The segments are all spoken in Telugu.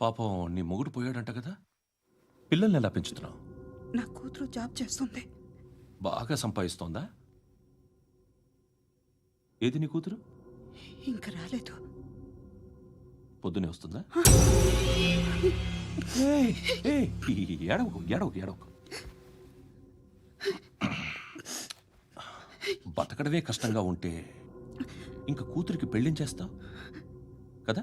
పాపం నీ మొగుడు పోయాడంట కదా. పిల్లల్ని ఎలా పెంచుతున్నావు? నా కూతురు జాబ్ చేస్తుంది. బాగా సంపాదిస్తోందా? ఏది నీ కూతురు? ఇంకా రాలేదు. పొద్దునే వస్తుందా? ఏడవకు ఏడవకు ఏడవకు. బతకడమే కష్టంగా ఉంటే ఇంక కూతురికి పెళ్ళించేస్తావు కదా?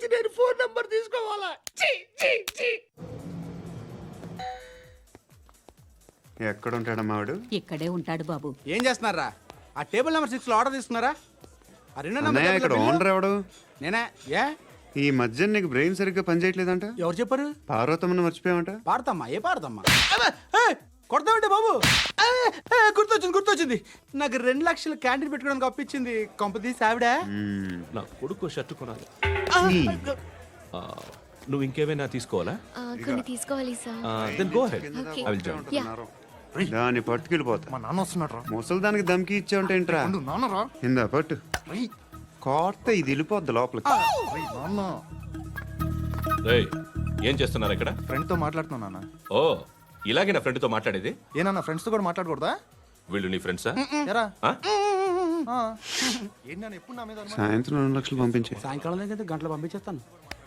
వచ్చి నేను ఫోన్ నంబర్ తీసుకోవాలా. ఎక్కడ ఉంటాడమ్మా వాడు ఇక్కడే ఉంటాడు బాబు. ఏం చేస్తున్నారా? ఆ టేబుల్ నెంబర్ సిక్స్లో ఆర్డర్ తీసుకున్నారా? ఆ రెండో నెంబర్ అన్నయ్య ఇక్కడ టేబుల్లో ఓనర్ ఎవడు? నేనే? ఏ? ఈ మధ్య నీకు బ్రెయిన్ సరిగ్గా పనిచేయట్లేదంట? ఎవరు చెప్పారు? పార్వతమ్మను మర్చిపోయామంట పాడతామ్మా ఏ పాడతామ్మా కొడతామంటే బాబు. గుర్తొచ్చింది గుర్తొచ్చింది. నాకు రెండు లక్షలు క్యాంటీన్ పెట్టుకోవడానికి అప్పించింది కొంపతీసి ఆవిడ. నా కొడుకు షర్టు కొనాలి. ఆ, నువ్వు ఇంకేమైనా తీసుకోవాలా? ఆ, కొన్ని తీసుకోవాలి sir. Then go head Okay. I will join yeah దాన్ని పట్టుకెళ్ళిపోతా. మా నాన్న వస్తున్నాడు రా. ముసలి దానికి దమ్కి ఇచ్చావుంటేంట్రా నాన్న రా. ఇందా పట్టు. రేయ్, కోర్త ఇది వెళ్ళిపోద్ది లోపలికి. రేయ్, నాన్న. రేయ్ ఏం చేస్తున్నారు ఇక్కడ? ఫ్రెండ్తో మాట్లాడుతున్నా నాన్న. ఓ ఇలాగే నా ఫ్రెండ్తో మాట్లాడేది? ఏ నాన్న ఫ్రెండ్స్తో కూడా మాట్లాడకూడదా? వీళ్ళు నీ ఫ్రెండ్సా ఎరా. ఆ? ఏంటి నాన్న ఎప్పుడు నా మీద అనుమానం? సాయంత్రం రెండు లక్షలు పంపించే. సాయంకాలం దగ్గర గంటలు పంపించేస్తాను.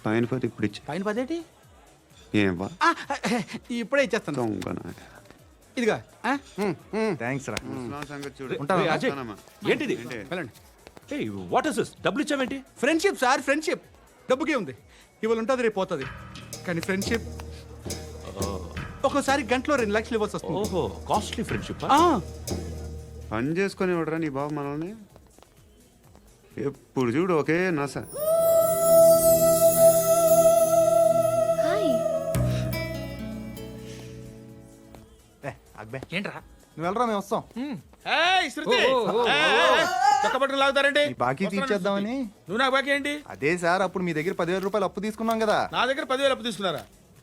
పైన పది ఇప్పుడు ఇచ్చే. పైన పదేటి ఏం వా ఆ, ఇప్పుడే ఇచ్చేస్తాను. దొంగ నా. ఇదిగా ఆ? థ్యాంక్స్ రా. అజయ్ ఉంటానమ్మా. ఏంటిది? వెళ్ళండి. ఏయ్ వాట్ ఇస్ దిస్ డబ్బులు ఇచ్చావేంటి? ఫ్రెండ్షిప్ సార్ ఫ్రెండ్షిప్ డబ్బుకే ఉంది. ఇవాళ ఉంటుంది రేపు పోతుంది. కానీ ఫ్రెండ్షిప్ ఒక్కోసారి గంటలో రెండు లక్షలు ఇవ్వాల్సి వస్తుంది. ఓహో కాస్ట్లీ ఫ్రెండ్షిప్ ఆ, పని చేసుకొని ఇవ్వడరా నీ బాబు మనల్ని. ఎప్పుడు చూడు ఒకే నస. హాయ్. ఏ, ఏంట్రా? నువ్వు వెళ్ళరా మేము వస్తాం. ఏయ్, శృతి! ఏయ్, ఏయ్, చొక్కా పట్టుకుని లాగుతారేంటి? ఈ బాకీ తీర్చేద్దామని. నువ్వు నాకు బాకీ ఏంటి? అదే సార్ అప్పుడు మీ దగ్గర పదివేల రూపాయలు అప్పు తీసుకున్నాం కదా. నా దగ్గర పదివేలు అప్పు తీసుకున్నారా?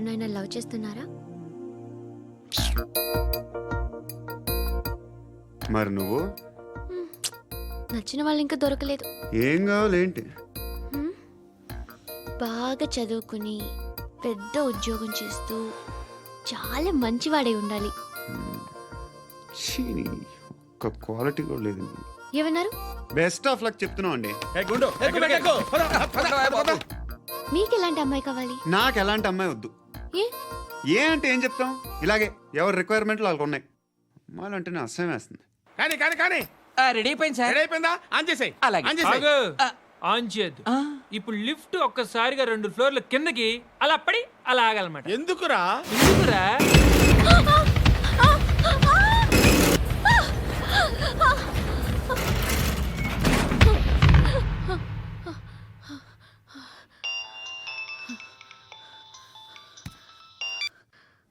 ఎవరినైనా లవ్ చేస్తున్నారా? మరి నువ్వు? నచ్చిన వాళ్ళు ఇంకా దొరకలేదు. ఏం కావాలి ఏంటి? బాగా చదువుకుని పెద్ద ఉద్యోగం చేస్తూ చాలా మంచివాడై ఉండాలి. ఒక్క క్వాలిటీ కూడా లేదు ఏమన్నారు? బెస్ట్ ఆఫ్ లక్ చెప్తున్నావు అండి. ఏ గుండు. ఎక్కు, బెట్ట ఎక్కు. పద, పద, పద, పద. మీకు ఎలాంటి అమ్మాయి కావాలి? నాకు ఎలాంటి అమ్మాయి వద్దు. ఏ? ఏ అంటే ఏం చెప్తాం? ఇలాగే ఎవరి రిక్వైర్మెంట్లు వాళ్ళకు ఉన్నాయి. అమ్మాయిలు అంటేనే అసహ్యం వేస్తుంది. కానీ కానీ కానీ. రెడీ అయిపోయింది రెడీ అయిపోయిందా? ఆన్ చేసేయ్. ఆన్ చేసేయ్. ఆగు. ఆన్ చేయద్దు. ఇప్పుడు లిఫ్ట్ ఒక్కసారిగా రెండు ఫ్లోర్ల కిందకి అలా పడి అలా ఆగాలన్నమాట. ఎందుకురా? ఎందుకురా?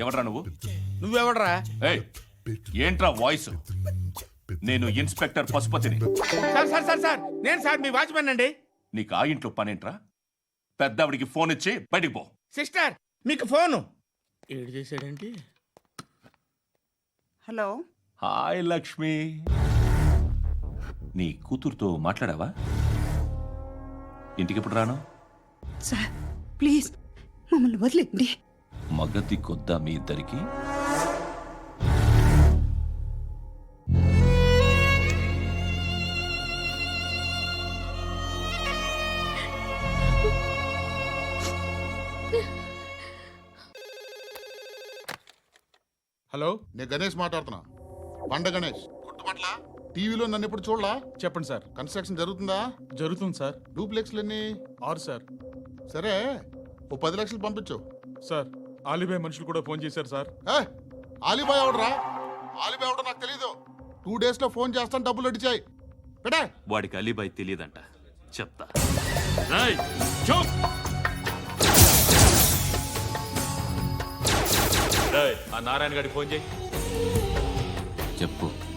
ఎవడ్రా నువ్వు? నువ్వెవడరా? ఏయ్ ఏంట్రా వాయిస్? నేను ఇన్స్పెక్టర్ పశుపతిని. సార్ సార్ సార్ సార్ నేను సార్ మీ వాచ్మెన్ అండి. నీకు ఆ ఇంట్లో పనేంట్రా? పెద్దవిడికి ఫోన్ ఇచ్చి బయటికి పో. సిస్టర్ మీకు ఫోను. ఏడు చేశాడేంటి హలో. హాయ్ లక్ష్మి. నీ కూతురుతో మాట్లాడావా? ఇంటికి ఎప్పుడు రాను? సార్ ప్లీజ్ మమ్మల్ని వదిలేండి మగతి కొద్దా మీ ఇద్దరికి? హలో నేను గణేష్ మాట్లాడుతున్నా. పండ గణేష్. గుర్తుపట్ల టీవీలో నన్ను ఎప్పుడు చూడలా? చెప్పండి సార్. కన్స్ట్రక్షన్ జరుగుతుందా? జరుగుతుంది సార్. డూప్లెక్స్లు ఎన్ని ఆరు సార్. సరే ఓ పది లక్షలు పంపించు. సార్ ఆలిబాయ్ మనుషులు కూడా ఫోన్ చేశారు సార్. ఏ ఆలిబాయ్ ఎవడరా? ఆలిబాయ్ ఎవడో నాకు తెలీదు. టూ డేస్లో ఫోన్ చేస్తాను డబ్బులు అడిచాయి. పెడే వాడికి అలీబాయ్ తెలియదంట చెప్తా. రేయ్, చూప్. రేయ్, ఆ నారాయణ గారికి ఫోన్ చేయి. చెప్పు.